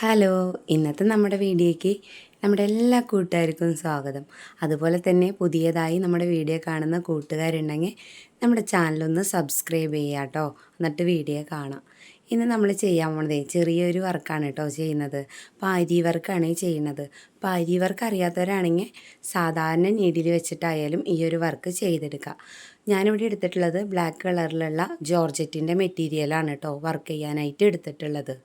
Hello ഇന്നത്തെ നമ്മുടെ വീഡിയോയ്ക്ക് നമ്മുടെ എല്ലാ കൂട്ടുകാർക്കും സ്വാഗതം. അതുപോലെ തന്നെ പുതിയതായി നമ്മുടെ വീഡിയോ കാണുന്ന കൂട്ടുകാരുണ്ടെങ്കിൽ നമ്മുടെ ചാനലൊന്ന് സബ്സ്ക്രൈബ് ചെയ്യുക കേട്ടോ. എന്നിട്ട് വീഡിയോ കാണാം. ഇന്ന് നമ്മൾ ചെയ്യാൻ പോണതേ ചെറിയൊരു വർക്കാണ് കേട്ടോ ചെയ്യുന്നത്. പാരി വർക്കാണ് ചെയ്യുന്നത്. പാരി വർക്ക് അറിയാത്തവരാണെങ്കിൽ സാധാരണ നീഡിൽ വെച്ചിട്ടായാലും ഈ ഒരു വർക്ക് ചെയ്തെടുക്കുക. ഞാനിവിടെ എടുത്തിട്ടുള്ളത് ബ്ലാക്ക് കളറിലുള്ള ജോർജറ്റിന്റെ മെറ്റീരിയലാണ് കേട്ടോ വർക്ക് ചെയ്യാനായിട്ട് എടുത്തിട്ടുള്ളത്.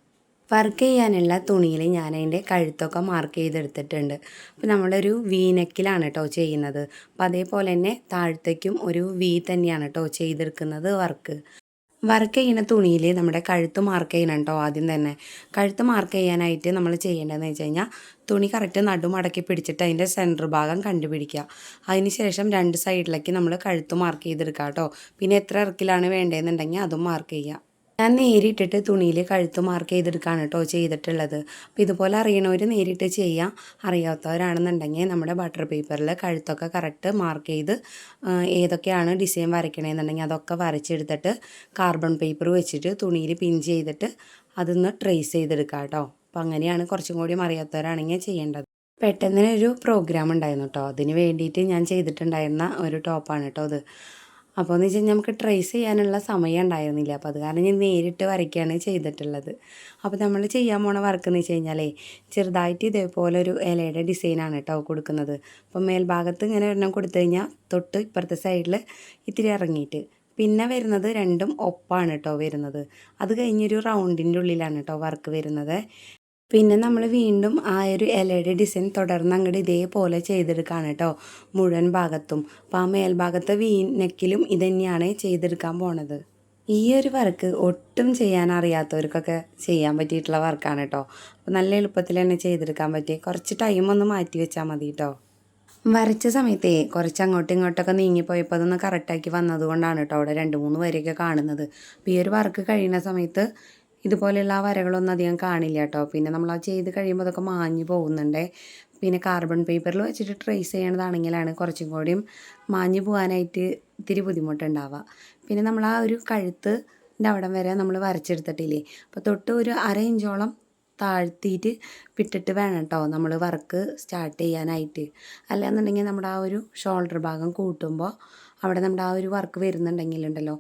വർക്ക് ചെയ്യാനുള്ള തുണിയിൽ ഞാൻ അതിന്റെ കഴുത്തൊക്കെ മാർക്ക് ചെയ്തെടുത്തിട്ടുണ്ട്. അപ്പോൾ നമ്മളൊരു വീനക്കിലാണ് കേട്ടോ ചെയ്യുന്നത്. അപ്പോൾ അതേപോലെ തന്നെ താഴത്തേക്കും ഒരു വി തന്നെയാണ് കേട്ടോ ചെയ്തെടുക്കുന്നത് വർക്ക് വർക്ക് ചെയ്യുന്ന തുണിയിൽ നമ്മുടെ കഴുത്ത് മാർക്ക് ചെയ്യണം കേട്ടോ ആദ്യം തന്നെ. കഴുത്ത് മാർക്ക് ചെയ്യാനായിട്ട് നമ്മൾ ചെയ്യേണ്ടതെന്ന് വെച്ച് കഴിഞ്ഞാൽ തുണി കറക്റ്റ് നടുമടക്കി പിടിച്ചിട്ട് അതിന്റെ സെന്റർ ഭാഗം കണ്ടുപിടിക്കുക. അതിന് ശേഷം രണ്ട് സൈഡിലേക്ക് നമ്മൾ കഴുത്ത് മാർക്ക് ചെയ്തെടുക്കുക കേട്ടോ പിന്നെ എത്ര ഇറക്കിലാണ് വേണ്ടതെന്നുണ്ടെങ്കിൽ അതും മാർക്ക് ചെയ്യുക. ഞാൻ നേരിട്ടിട്ട് തുണിയിൽ കഴുത്ത് മാർക്ക് ചെയ്തെടുക്കുകയാണ് കേട്ടോ ചെയ്തിട്ടുള്ളത്. അപ്പോൾ ഇതുപോലെ അറിയണവർ നേരിട്ട് ചെയ്യാം. അറിയാത്തവരാണെന്നുണ്ടെങ്കിൽ നമ്മുടെ ബട്ടർ പേപ്പറിൽ കഴുത്തൊക്കെ കറക്റ്റ് മാർക്ക് ചെയ്ത് ഏതൊക്കെയാണ് ഡിസൈൻ വരയ്ക്കണമെന്നുണ്ടെങ്കിൽ അതൊക്കെ വരച്ചെടുത്തിട്ട് കാർബൺ പേപ്പർ വെച്ചിട്ട് തുണിയിൽ പിൻ ചെയ്തിട്ട് അതൊന്ന് ട്രേസ് ചെയ്തെടുക്കുക കേട്ടോ അപ്പോൾ അങ്ങനെയാണ് കുറച്ചും കൂടി അറിയാത്തവരാണെങ്കിൽ ചെയ്യേണ്ടത്. പെട്ടെന്നൊരു പ്രോഗ്രാം ഉണ്ടായിരുന്നു കേട്ടോ അതിന് വേണ്ടിയിട്ട് ഞാൻ ചെയ്തിട്ടുണ്ടായിരുന്ന ഒരു ടോപ്പാണ് കേട്ടോ അത്. അപ്പോൾ എന്ന് വെച്ചാൽ നമുക്ക് ട്രേസ് ചെയ്യാനുള്ള സമയം ഉണ്ടായിരുന്നില്ല. അപ്പോൾ അത് കാരണം ഞാൻ നേരിട്ട് വരയ്ക്കുകയാണ് ചെയ്തിട്ടുള്ളത്. അപ്പോൾ നമ്മൾ ചെയ്യാൻ പോണ വർക്ക് എന്ന് വെച്ച് കഴിഞ്ഞാലേ ചെറുതായിട്ട് ഇതേപോലെ ഒരു ഇലയുടെ ഡിസൈനാണ് കേട്ടോ കൊടുക്കുന്നത്. അപ്പോൾ മേൽഭാഗത്ത് ഇങ്ങനെ ഒരെണ്ണം കൊടുത്തു കഴിഞ്ഞാൽ തൊട്ട് ഇപ്പുറത്തെ സൈഡിൽ ഇത്തിരി ഇറങ്ങിയിട്ട്. പിന്നെ വരുന്നത് രണ്ടും ഒപ്പാണ് കേട്ടോ വരുന്നത്. അത് കഴിഞ്ഞൊരു റൗണ്ടിന്റെ ഉള്ളിലാണ് കേട്ടോ വർക്ക് വരുന്നത്. പിന്നെ നമ്മൾ വീണ്ടും ആ ഒരു ഇലയുടെ ഡിസൈൻ തുടർന്ന് അങ്ങോട്ട് ഇതേപോലെ ചെയ്തെടുക്കുകയാണ് കേട്ടോ മുഴുവൻ ഭാഗത്തും. അപ്പോൾ ആ മേൽഭാഗത്തെ വീ നെക്കിലും ഇതന്നെയാണ് ചെയ്തെടുക്കാൻ പോണത്. ഈ ഒരു വർക്ക് ഒട്ടും ചെയ്യാൻ അറിയാത്തവർക്കൊക്കെ ചെയ്യാൻ പറ്റിയിട്ടുള്ള വർക്കാണ് കേട്ടോ അപ്പോൾ നല്ല എളുപ്പത്തിൽ തന്നെ ചെയ്തെടുക്കാൻ പറ്റി കുറച്ച് ടൈം ഒന്ന് മാറ്റി വെച്ചാൽ മതി കേട്ടോ വരച്ച സമയത്തേ കുറച്ച് അങ്ങോട്ടും ഇങ്ങോട്ടൊക്കെ നീങ്ങിപ്പോയപ്പോൾ അതൊന്ന് കറക്റ്റാക്കി വന്നതുകൊണ്ടാണ് കേട്ടോ അവിടെ രണ്ട് മൂന്ന് വരെയൊക്കെ കാണുന്നത്. അപ്പോൾ ഈ ഒരു വർക്ക് കഴിയുന്ന സമയത്ത് ഇതുപോലെയുള്ള ആ വരകളൊന്നും അധികം കാണില്ല കേട്ടോ. പിന്നെ നമ്മൾ അത് ചെയ്ത് കഴിയുമ്പോൾ അതൊക്കെ മാഞ്ഞു പോകുന്നുണ്ട്. പിന്നെ കാർബൺ പേപ്പറിൽ വെച്ചിട്ട് ട്രേസ് ചെയ്യണതാണെങ്കിലാണ് കുറച്ചും കൂടിയും മാഞ്ഞു പോകാനായിട്ട് ഇത്തിരി ബുദ്ധിമുട്ടുണ്ടാവുക. പിന്നെ നമ്മൾ ആ ഒരു കഴുത്ത് അവിടം വരെ നമ്മൾ വരച്ചെടുത്തിട്ടില്ലേ. അപ്പോൾ തൊട്ട് ഒരു അര ഇഞ്ചോളം താഴ്ത്തിയിട്ട് വിട്ടിട്ട് വേണം കേട്ടോ നമ്മൾ വർക്ക് സ്റ്റാർട്ട് ചെയ്യാനായിട്ട്. അല്ലാന്നുണ്ടെങ്കിൽ നമ്മുടെ ആ ഒരു ഷോൾഡർ ഭാഗം കൂട്ടുമ്പോൾ അവിടെ നമ്മുടെ ആ ഒരു വർക്ക് വരുന്നുണ്ടെങ്കിലുണ്ടല്ലോ.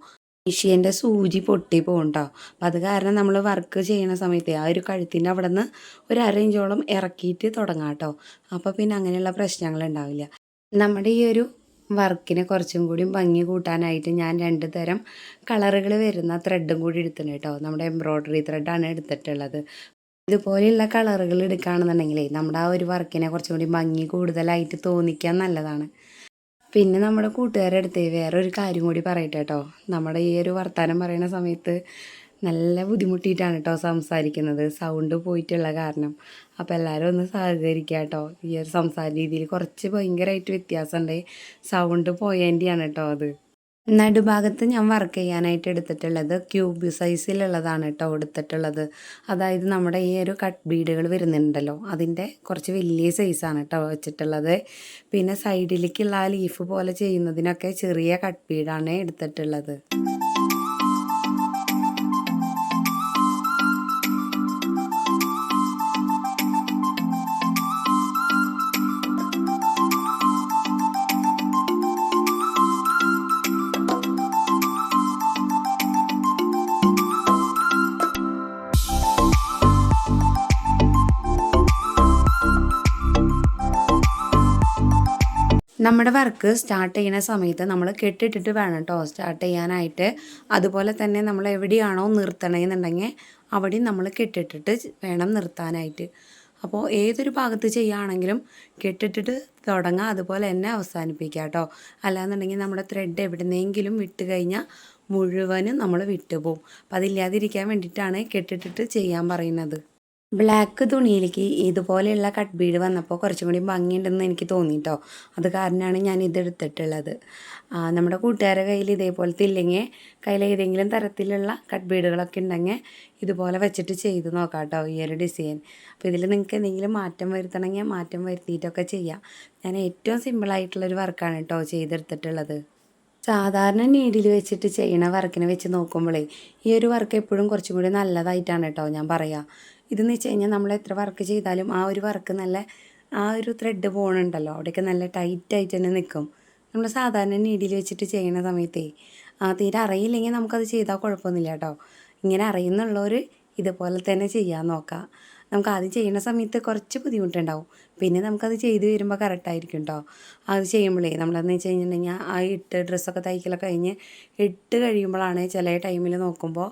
മെഷീന്റെ സൂചി പൊട്ടി പോകും കേട്ടോ അപ്പം അത് കാരണം നമ്മൾ വർക്ക് ചെയ്യണ സമയത്ത് ആ ഒരു കഴുത്തിന്റെ അവിടെ നിന്ന് ഒരു അര ഇഞ്ചോളം ഇറക്കിയിട്ട് തുടങ്ങാം കേട്ടോ അപ്പോൾ പിന്നെ അങ്ങനെയുള്ള പ്രശ്നങ്ങൾ ഉണ്ടാവില്ല. നമ്മുടെ ഈ ഒരു വർക്കിനെ കുറച്ചും കൂടി ഭംഗി കൂട്ടാനായിട്ട് ഞാൻ രണ്ട് തരം കളറുകൾ വരുന്ന ത്രെഡും കൂടി എടുത്തിട്ടുണ്ട് കേട്ടോ. നമ്മുടെ എംബ്രോയ്ഡറി ത്രെഡാണ് എടുത്തിട്ടുള്ളത്. ഇതുപോലെയുള്ള കളറുകൾ എടുക്കുകയാണെന്നുണ്ടെങ്കിൽ നമ്മുടെ ആ ഒരു വർക്കിനെ കുറച്ചും കൂടി ഭംഗി കൂടുതലായിട്ട് തോന്നിക്കാൻ നല്ലതാണ്. പിന്നെ നമ്മുടെ കൂട്ടുകാരുടെ അടുത്ത് ഒരു കാര്യം കൂടി പറയട്ടെ കേട്ടോ നമ്മുടെ ഈ ഒരു വർത്തമാനം പറയുന്ന സമയത്ത് നല്ല ബുദ്ധിമുട്ടിയിട്ടാണ് കേട്ടോ സംസാരിക്കുന്നത്. സൗണ്ട് പോയിട്ടുള്ള കാരണം. അപ്പോൾ എല്ലാവരും ഒന്ന് സഹകരിക്കുക കേട്ടോ ഈ ഒരു സംസാര രീതിയിൽ കുറച്ച് ഭയങ്കരമായിട്ട് വ്യത്യാസമുണ്ട് സൗണ്ട് പോയതിന്റെയാണ് കേട്ടോ അത്. നടുഭാഗത്ത് ഞാൻ വർക്ക് ചെയ്യാനായിട്ട് എടുത്തിട്ടുള്ളത് ക്യൂബ് സൈസിലുള്ളതാണ് കേട്ടോ എടുത്തിട്ടുള്ളത്. അതായത് നമ്മുടെ ഈ ഒരു കട്ട് ബീഡുകൾ വരുന്നുണ്ടല്ലോ അതിന്റെ കുറച്ച് വലിയ സൈസാണ് കേട്ടോ വെച്ചിട്ടുള്ളത്. പിന്നെ സൈഡിലേക്കുള്ള ആ ലീഫ് പോലെ ചെയ്യുന്നതിനൊക്കെ ചെറിയ കട്ട് ബീഡാണ് എടുത്തിട്ടുള്ളത്. നമ്മുടെ വർക്ക് സ്റ്റാർട്ട് ചെയ്യുന്ന സമയത്ത് നമ്മൾ കെട്ടിട്ടിട്ട് വേണം കേട്ടോ സ്റ്റാർട്ട് ചെയ്യാനായിട്ട്. അതുപോലെ തന്നെ നമ്മൾ എവിടെയാണോ നിർത്തണമെന്നുണ്ടെങ്കിൽ അവിടെയും നമ്മൾ കെട്ടിട്ടിട്ട് വേണം നിർത്താനായിട്ട്. അപ്പോൾ ഏതൊരു ഭാഗത്ത് ചെയ്യുകയാണെങ്കിലും കെട്ടിട്ടിട്ട് തുടങ്ങാം. അതുപോലെ തന്നെ അവസാനിപ്പിക്കുക കേട്ടോ അല്ലാന്നുണ്ടെങ്കിൽ നമ്മുടെ ത്രെഡ് എവിടുന്നെങ്കിലും വിട്ട് കഴിഞ്ഞാൽ മുഴുവനും നമ്മൾ വിട്ടുപോകും. അപ്പോൾ അതില്ലാതിരിക്കാൻ വേണ്ടിയിട്ടാണ് കെട്ടിട്ടിട്ട് ചെയ്യാൻ പറയുന്നത്. ബ്ലാക്ക് തുണിയിലേക്ക് ഇതുപോലെയുള്ള കട്ട് ബീഡ് വന്നപ്പോൾ കുറച്ചും കൂടി ഭംഗിയുണ്ടെന്ന് എനിക്ക് തോന്നി കേട്ടോ അത് കാരണമാണ് ഞാൻ ഇതെടുത്തിട്ടുള്ളത് നമ്മുടെ കൂട്ടുകാരുടെ കയ്യിൽ ഇതേപോലത്തെ ഇല്ലെങ്കിൽ കയ്യിൽ ഏതെങ്കിലും തരത്തിലുള്ള കട്ട് ബീഡുകളൊക്കെ ഉണ്ടെങ്കിൽ ഇതുപോലെ വെച്ചിട്ട് ചെയ്ത് നോക്കാം കേട്ടോ ഈ ഒരു ഡിസൈൻ അപ്പോൾ ഇതിൽ നിങ്ങൾക്ക് എന്തെങ്കിലും മാറ്റം വരുത്തണമെങ്കിൽ മാറ്റം വരുത്തിയിട്ടൊക്കെ ചെയ്യാം. ഞാൻ ഏറ്റവും സിമ്പിളായിട്ടുള്ളൊരു വർക്കാണ് കേട്ടോ ചെയ്തെടുത്തിട്ടുള്ളത്. സാധാരണ നീഡിൽ വെച്ചിട്ട് ചെയ്യണ വർക്കിനെ വെച്ച് നോക്കുമ്പോഴേ ഈ ഒരു വർക്ക് എപ്പോഴും കുറച്ചും കൂടി നല്ലതായിട്ടാണ് കേട്ടോ ഞാൻ പറയുക ഇതെന്ന് വെച്ച് കഴിഞ്ഞാൽ നമ്മൾ എത്ര വർക്ക് ചെയ്താലും ആ ഒരു വർക്ക് നല്ല ആ ഒരു ത്രെഡ് പോകണുണ്ടല്ലോ അവിടെയൊക്കെ നല്ല ടൈറ്റായിട്ട് തന്നെ നിൽക്കും നമ്മൾ സാധാരണ നീഡിൽ വെച്ചിട്ട് ചെയ്യുന്ന സമയത്തേ ആ തീരെ അറിയില്ലെങ്കിൽ നമുക്കത് ചെയ്താൽ കുഴപ്പമൊന്നുമില്ല കേട്ടോ. ഇങ്ങനെ അറിയുന്നുള്ളവർ ഇതുപോലെ തന്നെ ചെയ്യാൻ നോക്കാം. നമുക്ക് ആദ്യം ചെയ്യുന്ന സമയത്ത് കുറച്ച് ബുദ്ധിമുട്ടുണ്ടാവും. പിന്നെ നമുക്കത് ചെയ്ത് വരുമ്പോൾ കറക്റ്റായിരിക്കും കേട്ടോ അത് ചെയ്യുമ്പോഴേ നമ്മളെന്ന് വെച്ച് കഴിഞ്ഞിട്ടുണ്ടെങ്കിൽ ആ ഇട്ട് ഡ്രസ്സൊക്കെ തയ്ക്കലൊക്കെ കഴിഞ്ഞ് ഇട്ട് കഴിയുമ്പോഴാണ് ചില ടൈമിൽ നോക്കുമ്പോൾ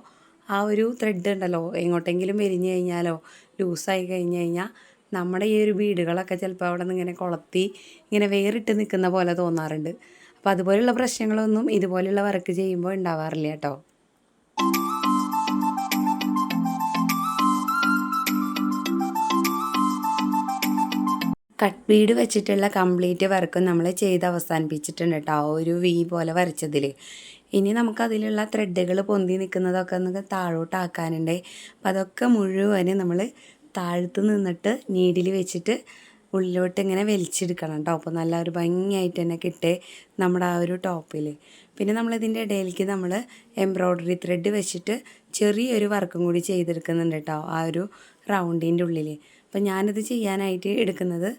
ആ ഒരു ത്രെഡ് ഉണ്ടല്ലോ. എങ്ങോട്ടെങ്കിലും വിരിഞ്ഞ് കഴിഞ്ഞാലോ ലൂസായി കഴിഞ്ഞ് കഴിഞ്ഞാൽ നമ്മുടെ ഈ ഒരു വീടുകളൊക്കെ ചിലപ്പോൾ അവിടെ നിന്ന് ഇങ്ങനെ കൊളത്തി ഇങ്ങനെ വേറിട്ട് നിൽക്കുന്ന പോലെ തോന്നാറുണ്ട്. അപ്പോൾ അതുപോലെയുള്ള പ്രശ്നങ്ങളൊന്നും ഇതുപോലെയുള്ള വർക്ക് ചെയ്യുമ്പോൾ ഉണ്ടാവാറില്ല കേട്ടോ. കട്ട് വീട് വെച്ചിട്ടുള്ള കംപ്ലീറ്റ് വർക്കും നമ്മൾ ചെയ്ത് അവസാനിപ്പിച്ചിട്ടുണ്ട് കേട്ടോ. ഒരു വി പോലെ വരച്ചതിൽ ഇനി നമുക്ക് അതിലുള്ള ത്രെഡുകൾ പൊന്തി നിൽക്കുന്നതൊക്കെ നമുക്ക് താഴോട്ടാക്കാനുണ്ട്. അപ്പം അതൊക്കെ മുഴുവനും നമ്മൾ താഴത്ത് നിന്നിട്ട് നീഡിൽ വെച്ചിട്ട് ഉള്ളിലോട്ട് ഇങ്ങനെ വലിച്ചെടുക്കണം കേട്ടോ. അപ്പോൾ നല്ല ഒരു ഭംഗിയായിട്ട് തന്നെ കിട്ടേ നമ്മുടെ ആ ഒരു ടോപ്പിൽ പിന്നെ നമ്മളിതിന്റെ ഇടയിലേക്ക് നമ്മൾ എംബ്രോയ്ഡറി ത്രെഡ് വെച്ചിട്ട് ചെറിയൊരു വർക്കും കൂടി ചെയ്തെടുക്കുന്നുണ്ട് കേട്ടോ ആ ഒരു റൗണ്ടിന്റെ ഉള്ളിൽ അപ്പം ഞാനിത് ചെയ്യാനായിട്ട് എടുക്കുന്നത്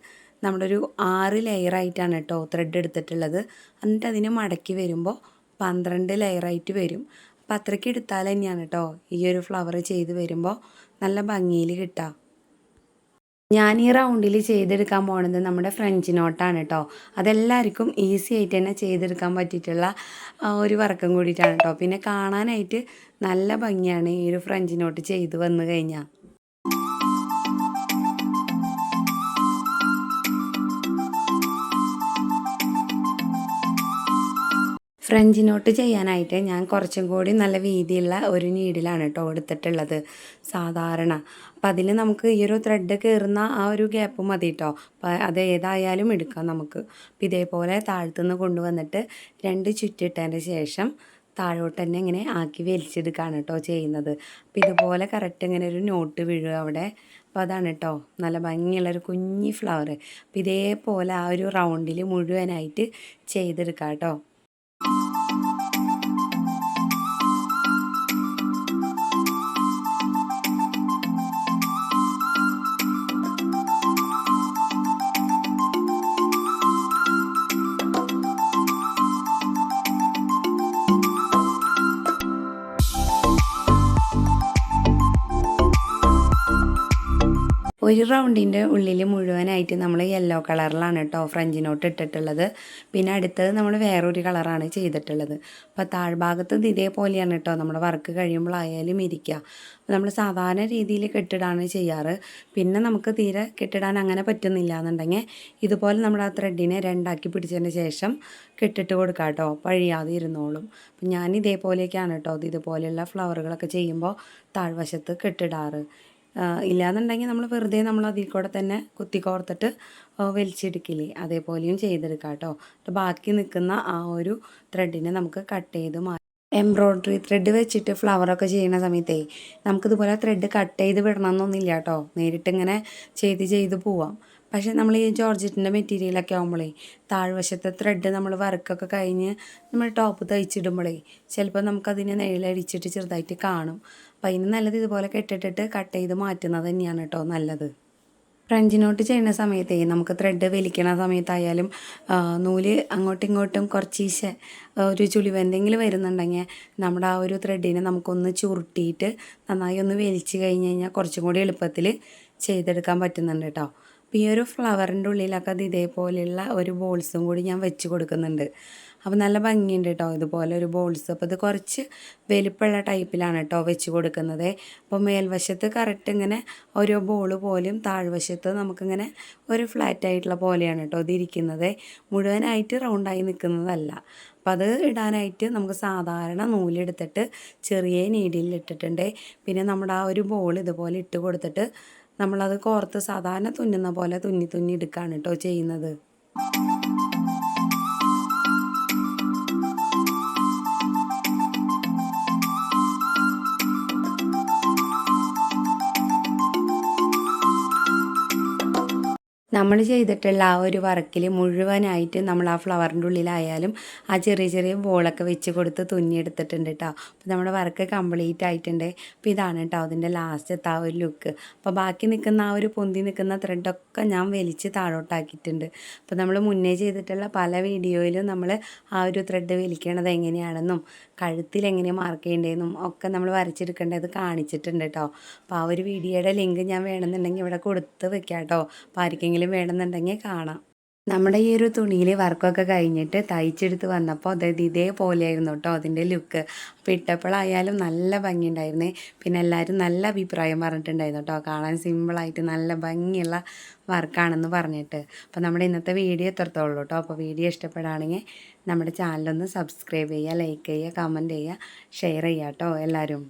നമ്മുടെ ഒരു ആറ് ലെയറായിട്ടാണ് കേട്ടോ ത്രെഡ് എടുത്തിട്ടുള്ളത്. എന്നിട്ട് അതിനെ മടക്കി വരുമ്പോൾ പന്ത്രണ്ട് ലെയറായിട്ട് വരും. അപ്പം അത്രയ്ക്ക് എടുത്താൽ തന്നെയാണ് കേട്ടോ ഈ ഒരു ഫ്ലവർ ചെയ്ത് വരുമ്പോൾ നല്ല ഭംഗിയിൽ കിട്ടുക ഞാൻ ഈ റൗണ്ടിൽ ചെയ്തെടുക്കാൻ പോണത് നമ്മുടെ ഫ്രഞ്ച് നോട്ടാണ് കേട്ടോ അതെല്ലാവർക്കും ഈസി ആയിട്ട് തന്നെ ചെയ്തെടുക്കാൻ പറ്റിയിട്ടുള്ള ഒരു വർക്കും കൂടിയിട്ടാണ് കേട്ടോ പിന്നെ കാണാനായിട്ട് നല്ല ഭംഗിയാണ് ഈ ഒരു ഫ്രഞ്ച് നോട്ട് ചെയ്ത് വന്നു കഴിഞ്ഞാൽ ഫ്രഞ്ച് നോട്ട് ചെയ്യാനായിട്ട് ഞാൻ കുറച്ചും കൂടി നല്ല വീതിയുള്ള ഒരു നീഡിലാണ് കേട്ടോ എടുത്തിട്ടുള്ളത് സാധാരണ. അപ്പം അതിൽ നമുക്ക് ഈ ഒരു ത്രെഡ് കയറുന്ന ആ ഒരു ഗ്യാപ്പ് മതി കേട്ടോ. അപ്പം അത് ഏതായാലും എടുക്കാം നമുക്ക്. അപ്പം ഇതേപോലെ താഴ്ത്തുനിന്ന് കൊണ്ടുവന്നിട്ട് രണ്ട് ചുറ്റിട്ടതിന് ശേഷം താഴോട്ട് തന്നെ ഇങ്ങനെ ആക്കി വലിച്ചെടുക്കുകയാണ് കേട്ടോ ചെയ്യുന്നത്. അപ്പം ഇതുപോലെ കറക്റ്റ് ഇങ്ങനെ ഒരു നോട്ട് വീഴും അവിടെ. അപ്പോൾ അതാണ് കേട്ടോ നല്ല ഭംഗിയുള്ളൊരു കുഞ്ഞി ഫ്ലവർ അപ്പം ഇതേപോലെ ആ ഒരു റൗണ്ടിൽ മുഴുവനായിട്ട് ചെയ്തെടുക്കാം കേട്ടോ. ഒരു റൗണ്ടിന്റെ ഉള്ളിൽ മുഴുവനായിട്ട് നമ്മൾ യെല്ലോ കളറിലാണ് കേട്ടോ ഫ്രഞ്ച് നോട്ട് ഇട്ടിട്ടുള്ളത്. പിന്നെ അടുത്തത് നമ്മൾ വേറൊരു കളറാണ് ചെയ്തിട്ടുള്ളത്. അപ്പോൾ താഴ്ഭാഗത്ത് ഇത് ഇതേപോലെയാണ് കേട്ടോ നമ്മുടെ വർക്ക് കഴിയുമ്പോഴായാലും ഇരിക്കുക നമ്മൾ സാധാരണ രീതിയിൽ കെട്ടിടാണ് ചെയ്യാറ്. പിന്നെ നമുക്ക് തീരെ കെട്ടിടാൻ അങ്ങനെ പറ്റുന്നില്ല എന്നുണ്ടെങ്കിൽ ഇതുപോലെ നമ്മൾ ആ ത്രെഡിനെ രണ്ടാക്കി പിടിച്ചതിന് ശേഷം കെട്ടിട്ട് കൊടുക്കുക കേട്ടോ പഴിയാതെ ഇരുന്നോളും. അപ്പം ഞാൻ ഇതേപോലെയൊക്കെയാണ് കേട്ടോ ഇത് ഇതുപോലെയുള്ള ഫ്ലവറുകളൊക്കെ ചെയ്യുമ്പോൾ താഴ്വശത്ത് കെട്ടിടാറ്. ഇല്ലാന്നുണ്ടെങ്കിൽ നമ്മൾ വെറുതെ നമ്മൾ അതിൽ കൂടെ തന്നെ കുത്തി കോർത്തിട്ട് വലിച്ചെടുക്കില്ലേ? അതേപോലെയും ചെയ്തെടുക്കാം കേട്ടോ. ബാക്കി നിൽക്കുന്ന ആ ഒരു ത്രെഡിനെ നമുക്ക് കട്ട് ചെയ്ത് മാറ്റി എംബ്രോയ്ഡറി ത്രെഡ് വെച്ചിട്ട് ഫ്ലവറൊക്കെ ചെയ്യുന്ന സമയത്തേ നമുക്കിതുപോലെ ത്രെഡ് കട്ട് ചെയ്ത് വിടണമെന്നൊന്നുമില്ല കേട്ടോ. നേരിട്ടിങ്ങനെ ചെയ്ത് ചെയ്ത് പോവാം. പക്ഷേ നമ്മൾ ഈ ജോർജറ്റിന്റെ മെറ്റീരിയലൊക്കെ ആകുമ്പോഴേ താഴ്വശത്തെ ത്രെഡ് നമ്മൾ വർക്കൊക്കെ കഴിഞ്ഞ് നമ്മൾ ടോപ്പ് തയ്ച്ചിടുമ്പോഴേ ചിലപ്പോൾ നമുക്കതിനെ നിഴലടിച്ചിട്ട് ചെറുതായിട്ട് കാണും. അപ്പം അതിന് നല്ലത് ഇതുപോലെ കെട്ടിട്ടിട്ട് കട്ട് ചെയ്ത് മാറ്റുന്നത് തന്നെയാണ് കേട്ടോ നല്ലത്. ഫ്രഞ്ച് നോട്ട് ചെയ്യുന്ന സമയത്തേ നമുക്ക് ത്രെഡ് വലിക്കണ സമയത്തായാലും നൂൽ അങ്ങോട്ടും ഇങ്ങോട്ടും കുറച്ചീശെ ഒരു ചുളിവ് എന്തെങ്കിലും വരുന്നുണ്ടെങ്കിൽ നമ്മുടെ ആ ഒരു ത്രെഡിനെ നമുക്കൊന്ന് ചുരുട്ടിയിട്ട് നന്നായി ഒന്ന് വലിച്ച് കഴിഞ്ഞ് കഴിഞ്ഞാൽ കുറച്ചും കൂടി എളുപ്പത്തിൽ ചെയ്തെടുക്കാൻ പറ്റുന്നുണ്ട് കേട്ടോ. അപ്പോൾ ഈ ഒരു ഫ്ലവറിന്റെ ഉള്ളിലൊക്കെ അത് ഇതേപോലെയുള്ള ഒരു ബോൾസും കൂടി ഞാൻ വെച്ച് കൊടുക്കുന്നുണ്ട്. അപ്പോൾ നല്ല ഭംഗിയുണ്ട് കേട്ടോ ഇതുപോലെ ഒരു ബോൾസ്. അപ്പോൾ ഇത് കുറച്ച് വലുപ്പമുള്ള ടൈപ്പിലാണ് കേട്ടോ വെച്ച് കൊടുക്കുന്നത്. അപ്പോൾ മേൽവശത്ത് കറക്റ്റ് ഇങ്ങനെ ഓരോ ബോൾ പോലും താഴ്വശത്ത് നമുക്കിങ്ങനെ ഒരു ഫ്ലാറ്റ് ആയിട്ടുള്ള പോലെയാണ് കേട്ടോ ഇതിരിക്കുന്നത് മുഴുവനായിട്ട് റൗണ്ടായി നിൽക്കുന്നതല്ല. അപ്പോൾ അത് ഇടാനായിട്ട് നമുക്ക് സാധാരണ നൂലെടുത്തിട്ട് ചെറിയ നീഡിൽ ഇട്ടിട്ടുണ്ട് പിന്നെ നമ്മുടെ ആ ഒരു ബോൾ ഇതുപോലെ ഇട്ട് കൊടുത്തിട്ട് നമ്മളത് കോർത്ത് സാധാരണ തുന്നുന്ന പോലെ തുന്നി തുന്നി എടുക്കുകയാണ് കേട്ടോ ചെയ്യുന്നത്. നമ്മൾ ചെയ്തിട്ടുള്ള ആ ഒരു വർക്കിൽ മുഴുവനായിട്ട് നമ്മൾ ആ ഫ്ലവറിന്റെ ഉള്ളിലായാലും ആ ചെറിയ ചെറിയ ബോളൊക്കെ വെച്ച് കൊടുത്ത് തുന്നിയെടുത്തിട്ടുണ്ട് കേട്ടോ. അപ്പോൾ നമ്മുടെ വർക്ക് കംപ്ലീറ്റ് ആയിട്ടുണ്ട്. അപ്പോൾ ഇതാണ് കേട്ടോ അതിന്റെ ലാസ്റ്റത്തെ ആ ഒരു ലുക്ക്. അപ്പോൾ ബാക്കി നിൽക്കുന്ന ആ ഒരു പൊന്തി നിൽക്കുന്ന ത്രെഡൊക്കെ ഞാൻ വലിച്ച് താഴോട്ടാക്കിയിട്ടുണ്ട്. അപ്പോൾ നമ്മൾ മുന്നേ ചെയ്തിട്ടുള്ള പല വീഡിയോയിലും നമ്മൾ ആ ഒരു ത്രെഡ് വലിക്കണത് എങ്ങനെയാണെന്നും കഴുത്തിൽ എങ്ങനെ മാർക്ക് ചെയ്യേണ്ടതെന്നും ഒക്കെ നമ്മൾ വരച്ചെടുക്കേണ്ടത് കാണിച്ചിട്ടുണ്ട് കേട്ടോ. അപ്പോൾ ആ ഒരു വീഡിയോയുടെ ലിങ്ക് ഞാൻ വേണമെന്നുണ്ടെങ്കിൽ ഇവിടെ കൊടുത്ത് വെക്കാം കേട്ടോ. അപ്പോൾ ആർക്കെങ്കിലും വേണമെന്നുണ്ടെങ്കിൽ കാണാം. നമ്മുടെ ഈ ഒരു തുണിയിൽ വർക്കൊക്കെ കഴിഞ്ഞിട്ട് തയ്ച്ചെടുത്ത് വന്നപ്പോൾ അതായത് ഇതേപോലെയായിരുന്നു കേട്ടോ അതിന്റെ ലുക്ക്. അപ്പോൾ ഇട്ടപ്പോഴായാലും നല്ല ഭംഗിയുണ്ടായിരുന്നേ. പിന്നെ എല്ലാവരും നല്ല അഭിപ്രായം പറഞ്ഞിട്ടുണ്ടായിരുന്നു കേട്ടോ. കാണാൻ സിമ്പിളായിട്ട് നല്ല ഭംഗിയുള്ള വർക്കാണെന്ന് പറഞ്ഞിട്ട്. അപ്പോൾ നമ്മുടെ ഇന്നത്തെ വീഡിയോ എത്രത്തോളൂ കേട്ടോ. അപ്പോൾ വീഡിയോ ഇഷ്ടപ്പെടുകയാണെങ്കിൽ നമ്മുടെ ചാനലൊന്ന് സബ്സ്ക്രൈബ് ചെയ്യുക ലൈക്ക് ചെയ്യുക കമന്റ് ചെയ്യുക ഷെയർ ചെയ്യുക കേട്ടോ എല്ലാവരും.